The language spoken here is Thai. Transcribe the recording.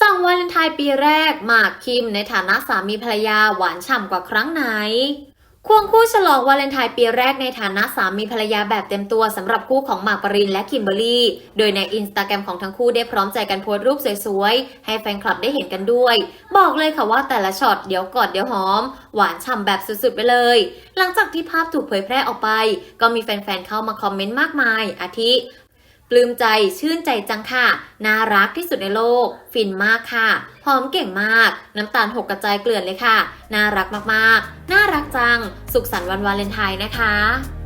ส่งวาเลนไทน์ปีแรกหมากคิมในฐานะสามีภรรยาหวานฉ่ำกว่าครั้งไหน ควงคู่ฉลองวาเลนไทน์ปีแรกในฐานะสามีภรรยาแบบเต็มตัวสำหรับคู่ของหมากปรินและคิมเบอรรี่ โดยในอินสตาแกรมของทั้งคู่ได้พร้อมใจกันโพสต์รูปสวยๆ ให้แฟนคลับได้เห็นกันด้วย บอกเลยค่ะว่าแต่ละช็อตเดี๋ยวกอดเดี๋ยวหอม หวานฉ่ำแบบสุดๆไปเลย หลังจากที่ภาพถูกเผยแพร่ออกไป ก็มีแฟนๆเข้ามาคอมเมนต์มากมายอาทิ ปลื้มใจชื่นใจจังค่ะ น่ารักที่สุดในโลก ฟินมากค่ะ หอมเก่งมาก น้ำตาลหกกระจายเกลื่อนเลยค่ะ น่ารักมากๆ น่ารักจัง สุขสันต์วันวาเลนไทน์นะคะ